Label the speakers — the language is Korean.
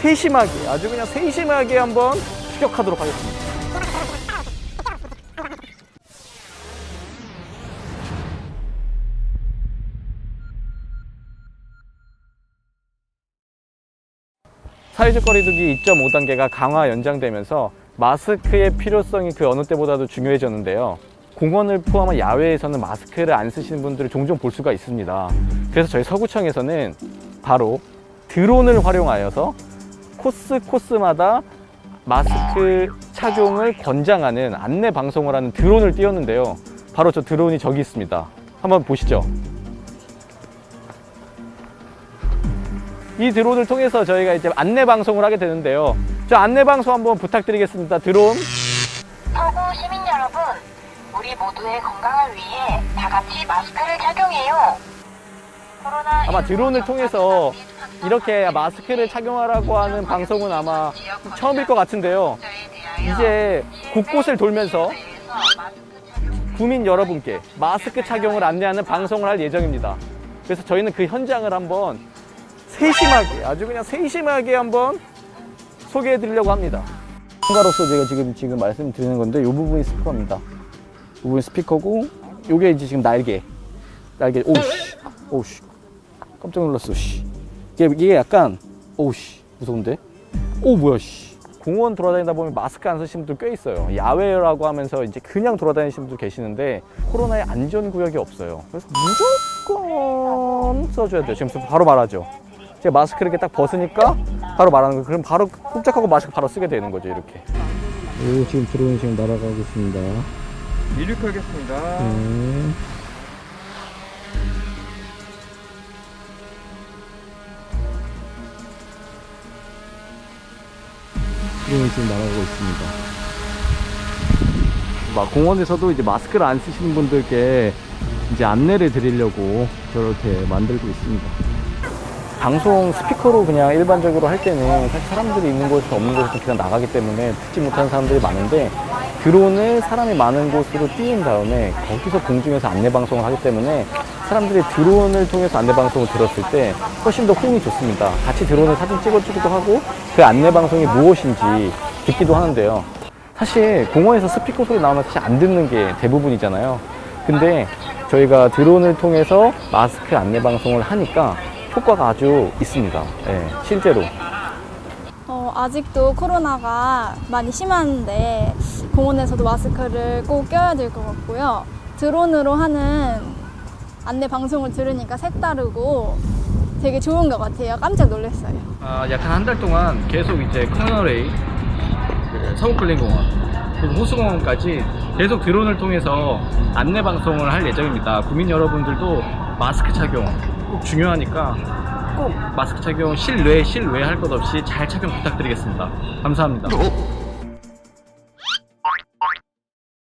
Speaker 1: 세심하게 아주 그냥 세심하게 한번 추격하도록 하겠습니다. 사회적 거리두기 2.5단계가 강화 연장되면서 마스크의 필요성이 그 어느 때보다도 중요해졌는데요. 공원을 포함한 야외에서는 마스크를 안 쓰시는 분들을 종종 볼 수가 있습니다. 그래서 저희 서구청에서는 바로 드론을 활용하여서 코스 코스마다 마스크 착용을 권장하는 안내 방송을 하는 드론을 띄웠는데요. 바로 저 드론이 저기 있습니다. 한번 보시죠. 이 드론을 통해서 저희가 이제 안내 방송을 하게 되는데요. 저 안내 방송 한번 부탁드리겠습니다. 드론.
Speaker 2: 서구 시민 여러분, 우리 모두의 건강을 위해 다 같이 마스크를 착용해요.
Speaker 1: 아마 드론을 통해서 이렇게 마스크를 착용하라고 하는 방송은 아마 처음일 것 같은데요. 이제 곳곳을 돌면서 구민 여러분께 마스크 착용을 안내하는 방송을 할 예정입니다. 그래서 저희는 그 현장을 한번 세심하게, 아주 그냥 세심하게 한번 소개해 드리려고 합니다. 참가로서 제가 지금 지금 말씀드리는 건데 이 부분이 스피커입니다. 이 부분이 스피커고 이게 이제 지금 날개. 날개. 오우씨. 오우씨. 깜짝 놀랐어. 씨. 이게, 이게 약간 오우씨. 무서운데? 오 뭐야 씨. 공원 돌아다니다 보면 마스크 안 쓰시는 분들 꽤 있어요. 야외라고 하면서 이제 그냥 돌아다니시는 분들 계시는데 코로나의 안전 구역이 없어요. 그래서 무조건 써줘야 돼요. 지금 바로 말하죠. 제가 마스크 이렇게 딱 벗으니까 바로 말하는 거. 그럼 바로 꼼짝하고 마스크 바로 쓰게 되는 거죠. 이렇게. 오 지금 드론이 지금 날아가고 있습니다.
Speaker 3: 이륙하겠습니다.
Speaker 1: 네. 드론이 지금 날아가고 있습니다. 막 공원에서도 이제 마스크를 안 쓰시는 분들께 이제 안내를 드리려고 저렇게 만들고 있습니다. 방송 스피커로 그냥 일반적으로 할 때는 사실 사람들이 있는 곳에서 없는 곳에서 그냥 나가기 때문에 듣지 못하는 사람들이 많은데 드론을 사람이 많은 곳으로 띄운 다음에 거기서 공중에서 안내 방송을 하기 때문에 사람들이 드론을 통해서 안내 방송을 들었을 때 훨씬 더 호응이 좋습니다. 같이 드론을 사진 찍어주기도 하고 그 안내 방송이 무엇인지 듣기도 하는데요. 사실 공원에서 스피커 소리 나오면 사실 안 듣는 게 대부분이잖아요. 근데 저희가 드론을 통해서 마스크 안내 방송을 하니까 효과가 아주 있습니다. 예, 실제로.
Speaker 4: 어, 아직도 코로나가 많이 심한데 공원에서도 마스크를 꼭 껴야 될 것 같고요. 드론으로 하는 안내 방송을 들으니까 색다르고 되게 좋은 것 같아요. 깜짝 놀랐어요.
Speaker 1: 아, 약 한 한 달 동안 계속 이제 커널레이, 그 서구클린공원, 그리고 호수공원까지 계속 드론을 통해서 안내 방송을 할 예정입니다. 국민 여러분들도 마스크 착용 꼭 중요하니까 꼭 마스크 착용 실외 실외 할 것 없이 잘 착용 부탁드리겠습니다. 감사합니다.